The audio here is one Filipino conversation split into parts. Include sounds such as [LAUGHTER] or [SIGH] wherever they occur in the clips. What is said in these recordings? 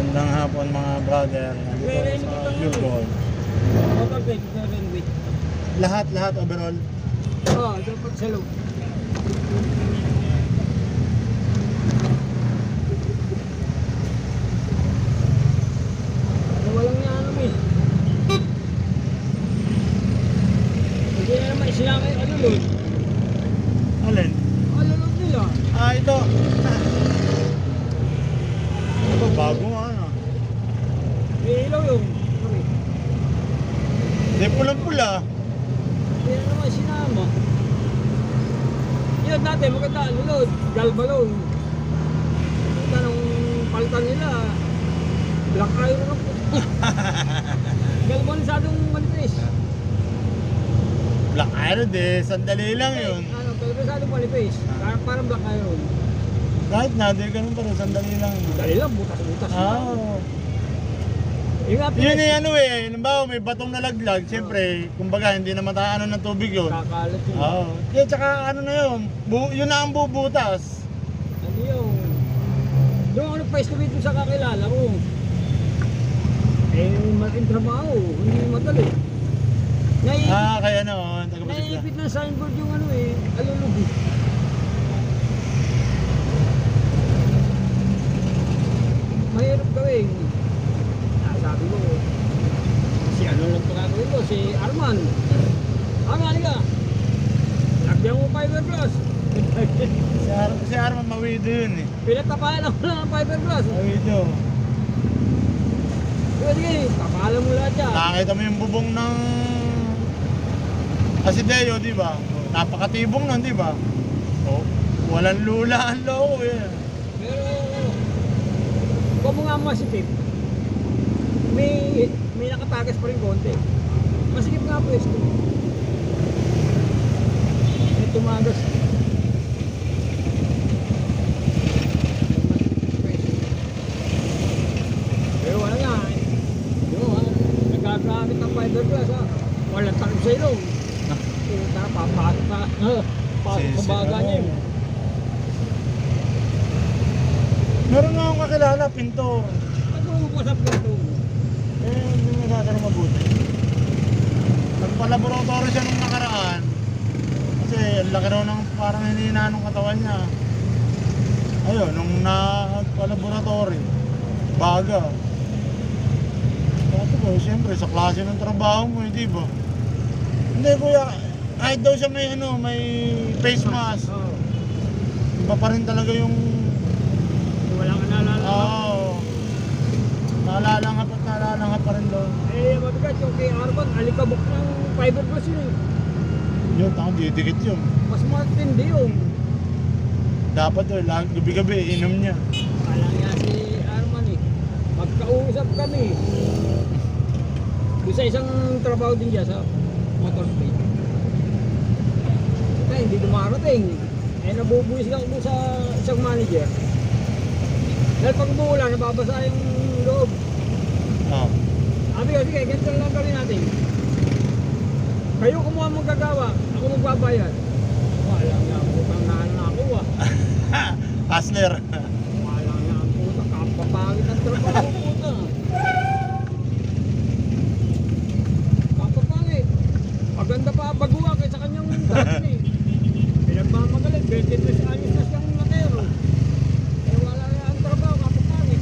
Magandang hapon mga brother. Nandito sa renovate. Lahat, lahat overall. Oo, dapat sa loob. Walang niya ano eh. Hindi na naman sila kayo ano lord. Alin? Ano lord nila? Ah, ito. Ito, bago nga ano. May ilaw yung. Kami. Hindi pulang-pula. Hindi na naman sinama. Yun dati maganda ano lord. Galbalong. Nung palitan nila. Black iron na po. [LAUGHS] Galbalong sadong manipis. Black Iron eh. Sandali lang yun. Ano, pero sadong manipis. Parang, parang black iron. Kahit na, di ganun pa rin. Sandali lang. Dali lang, butas-butas. Ah. Yung Yun eh, ano eh. Halimbawa, may batong nalaglag. Siyempre, kumbaga, hindi na mataanan ng tubig yun. Kakalat yun. Oo. Yeah, tsaka ano na yun. Bu yun na ang bubutas. Ano yun? Doon ako nagpa-estimate sa kakilala ko. Eh, malaking trabaho. Hindi madali. Nai Ah, kaya ano, taga-pasig na. Naiipit ng signboard yung ano eh, alulubi. Mahirap gawin. Ah, sabi ko, si ano lang pa gagawin ko, si Arman. Arman, halika. Lagyan mo fiberglass. Si, Ar si Arman mawido yun eh. Pinatapalan ako lang ng fiberglass. Mawido. Kayo, tapalan mo lahat yan. Nakakita mo yung bubong ng Asideo, di ba? Napakatibong nun, di ba? Oh, walang lula ang loob eh. Pero, kung mo nga masipip, may, may nakatagas pa rin konti. Masikip nga po ito. May tumagas. Pero wala nga. Yo, ha? Nagagamit ng fiberglass ha. Walang takip sa ilong. Puta, papasok na. Pasok Sisi, sa baga niya ano. eh. Meron nga akong pintor. Nag-uusap ka ito. Eh, hindi mo nagkakaroon mabuti. Nagpa-laboratory siya nung nakaraan. Kasi ang laki raw ng parang hinihina ng katawan niya. Ayun, nung nagpa-laboratory, baga. Sabi ko, siyempre, sa klase ng trabaho mo, hindi ba? Hindi, kuya, kahit daw siya may ano, may face mask, iba pa rin talaga yung, Wala ka naalala. oo, naalala at naalala pa rin daw. Eh, mabigat yung kay Arban, alikabok ng fiberglass yun eh. Yun, tama, didikit yun. Mas matindi yun. Dapat doon, lag, gabi-gabi, inom niya. Kala nga si Arman eh. Magkausap kami. Doon sa isang trabaho din dyan sa motor trade. Kaya hindi dumarating. Eh, nabubuwis lang doon sa isang manager. Dahil pag umuulan, nababasa yung loob. Oh. Sabi ko, sige, ganito lang gawin natin. Kayo kumuha mong gagawa, ako magbabayad. Wala nga ang putang na ako ah. [LAUGHS] Hustler. Wala nga ang putang kapapangit ang trabaho puta. Kapapangit. Maganda pa baguha kaysa kanyang dati eh. Pinagmamagaling, 23 años na siyang latero. Eh wala nga ang trabaho, kapapangit.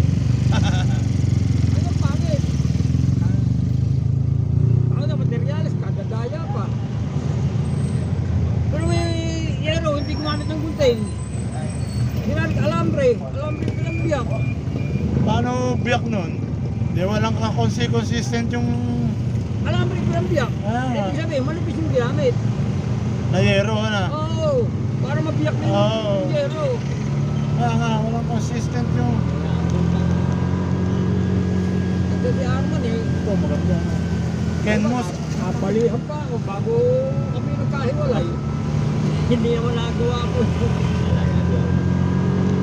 Ano pangit? Ako na materyales, kadadaya pa. Pero may yero, hindi gumamit ng gunting. Ginamit alambre, alambre pinagbiyak. Paano biyak nun? Di walang ka-consistent yung Alambre pinagbiyak. Ah. Eh, ibig sabihin, malipis yung ginamit. nayero na. Oo, para mabiyak na yung Oo. yero. Kaya nga, walang consistent yung... Ito si Arman eh. Ito, maganda. Ken Moss. Napalihan pa ako bago kami nagkahiwalay. Hindi naman nagawa ko.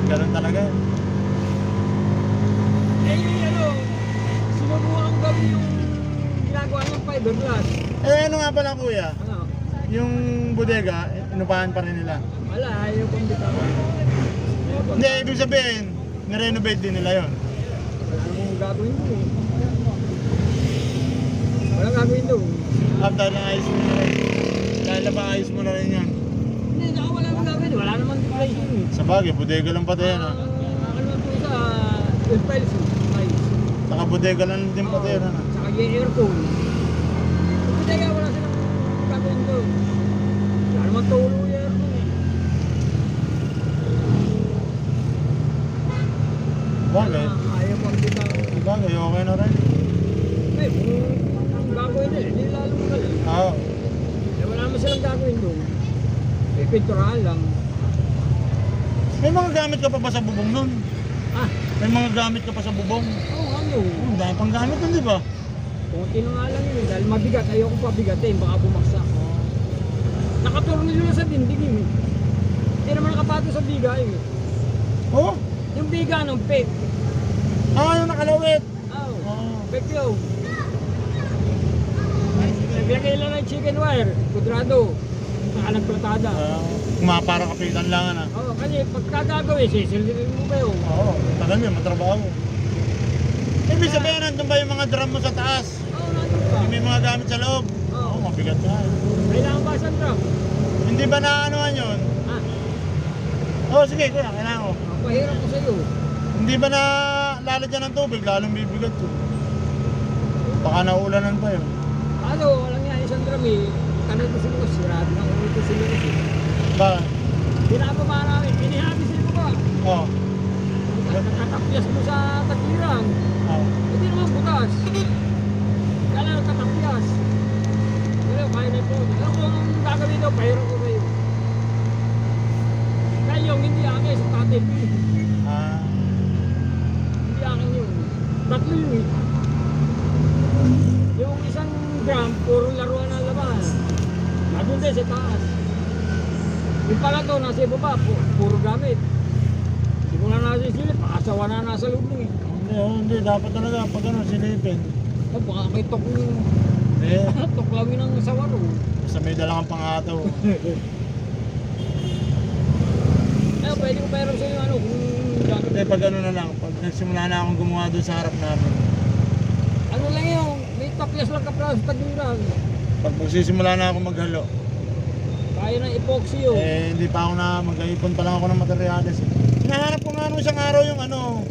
Ganun talaga. Eh, ano, sinubukan ko gawin yung ginagawa ng fiberglass. Eh, ano nga pala kuya? Ano, Yung bodega, inupahan pa rin nila. wala, ayaw kong bitaw. Hindi, ibig sabihin, nirenovate din nila yon. Wala Walang gagawin doon eh. Walang gagawin doon. Ah, dahil naayos mo na rin. Dahil na maayos mo na rin yan. Hindi, saka wala namang gagawin. Wala naman depression eh. Sa bagay, bodega lang pati yan ah. Ang ano po sa. Ay. Saka bodega lang din pati yan ah. Saka yung aircon. Kaya wala silang gagawin doon. Wala naman yung aircon eh. Bagay. Ah, Ayaw pang kita. Sa bagay, okay na rin. Eh, ang gagawin nila, hindi lalo magaling. Oo. Eh, wala naman silang gagawin doon. Eh, pinturahan lang. May mga gamit ka pa ba sa bubong nun? Ah, May mga gamit ka pa sa bubong? oo, oh, ano? Oh, dahil pang gamit nun, di ba? Kunti na nga lang yun. Dahil mabigat, ayoko pa bigatin, baka bumagsak. Nakatornilyo na sa dinding yun. eh. Hindi naman nakapato sa biga yun. eh. Oo. Yung biga ng pet. Ah, yung nakalawit. Oh, Oo. pet yun. Naglagay lang ng chicken wire, kudrado. Saka nagplatada. Ah, kumapara kapitan lang ah. Oo, kasi pagka gagawin, sisilipin mo ba yun? Oo, tagal yun, matrabaho. Ibig sabihin, nandun ba yung mga drum mo sa taas? Oo, nandun pa. Yung may mga gamit sa loob? Oo, Oo. mabigat na. Kailangan ba sa truck? Hindi ba naanoan yun? Ah, Oo, sige, kuya, kailangan ko. mapahirap ko sa'yo. Hindi ba na lalagyan ng tubig, lalong bibigat ko. Baka naulanan pa yun. Ano, walang nga isang drum eh. Kanay ko sila, sirado ng ulo ko sila kasi. Ba? Pinapaba namin, pinihabi sila ba? Oo. Nakatapyas mo sa takirang. Oo. Hindi naman butas. Kala nakatapyas. Pero kaya na ito. Alam mo ang gagawin daw, pahirap ko sa'yo. Kaya yung hindi akin sa tatay ko. Ah. Hindi akin yun. Tatlo yun eh. Yung isang gram, puro laruan ng laban. Nandun din sa taas. Yung pala to, nasa ibaba, pu- puro gamit. Hindi ko na nasa pakasawa na nasa loob nun eh. Hindi, oh, hindi. Dapat talaga pag ano, silipin. Oh, baka may tok yung Eh, [LAUGHS] toklawin ng sawaro. basta may dala kang pangataw. Eh, [LAUGHS] pwede ko pero sa ano, kung. Hindi, pag ano na lang, pag nagsimula na akong gumawa doon sa harap namin, Ano lang yun, may tapyas lang kapla sa tagiran. pag magsisimula na ako maghalo, Kaya ng epoxy yun. eh, hindi pa ako na, mag-ipon pa lang ako ng materyales. Hinahanap ko nga nung isang araw yung ano,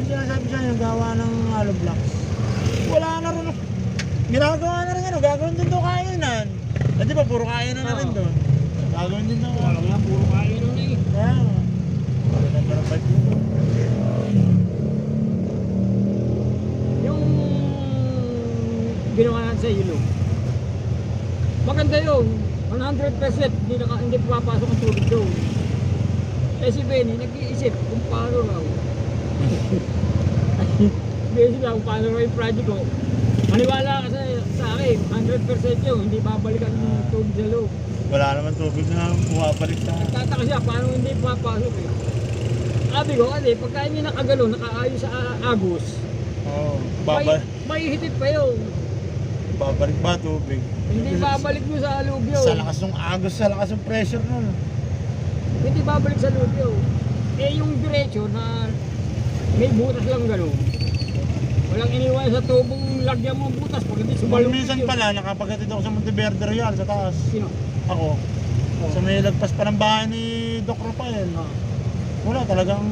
yung sinasabi siya, yung gawa ng hollow blocks. Wala na rin. Ginagawa na rin ano, gagawin din daw kainan. Eh, di ba, puro kainan na rin Oo. doon. Gagawin din daw. Wala nga, puro kain nun eh. Kaya, wala na parang bike yun. Yung ginawa natin sa ilog. Maganda yun. 100% hindi, naka, hindi papasok. Eh si Benny, nag-iisip kung paano raw. [LAUGHS] Benny kung paano raw yung project ko. Maniwala ka sa, sa akin, 100% yun, hindi babalikan yung tubig sa loob. Wala naman tubig na bumabalik sa... Nagtataka siya, paano hindi papasok eh. Sabi ko, kasi pagka hindi nakagano, nakaayos sa agos, Oo, may, babalik, may hitit pa yun. babalik ba tubig? Hindi babalik mo sa alubyo. Sa lakas ng agos, sa lakas ng pressure nun. Hindi babalik sa alubyo. Eh yung diretso na may butas lang gano'n. Walang iniwan sa tubong lagyan mo ang butas pag hindi sumalubyo. minsan pala, nakapaghatid ako sa Monteverde Real, sa taas. Sino? Ako. Sa may lagpas pa ng bahay ni Doc Rafael. Ah. Wala talagang,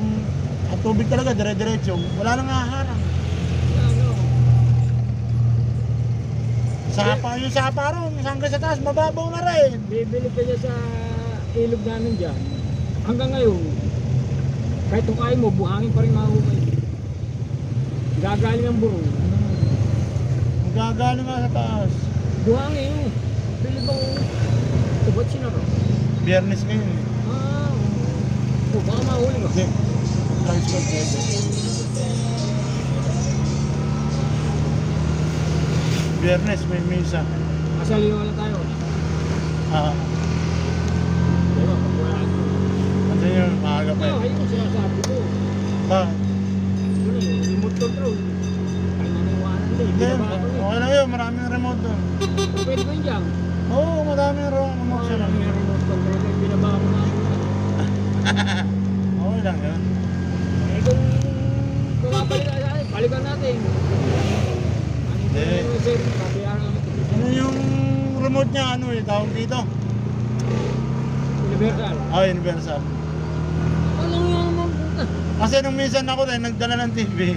ang tubig talaga, dire-diretso. Wala nang haharang. Ano? Sapa, yung sapa ron, hanggang sa taas, mababaw na rin. Bibili ka niya sa ilog namin dyan. Hanggang ngayon, kahit tukain mo, buhangin pa rin mahumay. Gagaling ang burong. Magagaling nga sa taas. Buhangin yun. Bili bang tubot sinaro? Biyernes ngayon eh. Ah, oh, baka mahuli ka. Hindi. Price ko pwede. Biyernes may misa. Kasali wala tayo. Ah, Diba, pag wala. ano yun, maaga pa Ano, eh. ayun ang sinasabi ko. Bakit? Ano yun, remote control. Ay, naniwanan din. Hindi, Binabago yun. okay lang yun, maraming remote doon. Pwede ko yun dyan. Oo, madaming ro- remote sila. lang yung remote control ay binabago na. Okay lang yun. Eh kung kumabalik ka sa akin, balikan natin. Ano Eh. Pabayaan naman. Ano yung remote niya, ano eh, tawag dito? Universal. Ah, universal. Ano nga naman puta? Kasi nung minsan ako rin, nagdala ng TV,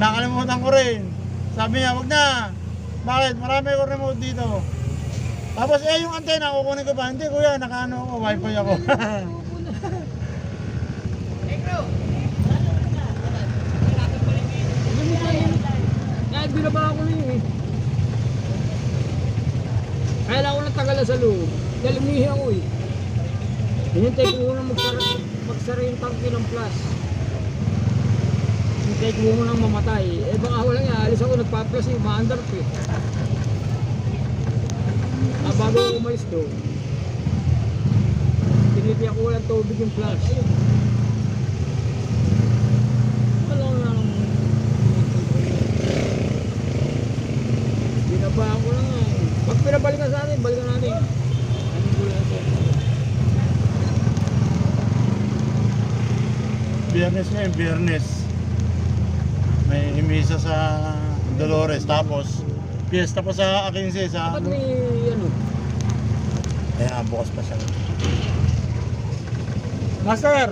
nakalimutan ko rin. Sabi niya, wag na. Bakit? Marami ko remote dito. Tapos eh, yung antena, kukunin ko ba? Hindi kuya, nakaano ako, wifi ako. [LAUGHS] Binaba ako na yun eh. Kaya lang ako natagalan sa loob. Dahil umihi ako eh. Hinintay ko muna magsara, magsara yung tangke ng plus. Hinintay ko muna mamatay. Eh baka wala nga, alis ako nagpa-plus eh, ma-under ko eh. Ah, bago ako umalis doon, tinitiyak ko walang tubig yung plus. Wala lang. Binabaan ko lang eh. Pag pinabalikan sa balikan natin. Ano ko lang ito? biyernes ngayon, biyernes. May imisa sa Dolores. Tapos, piyesta pa sa Akinse sa Dapat ano. may ano. Kaya bukas pa siya. Master!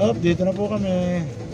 Oh, dito na po kami.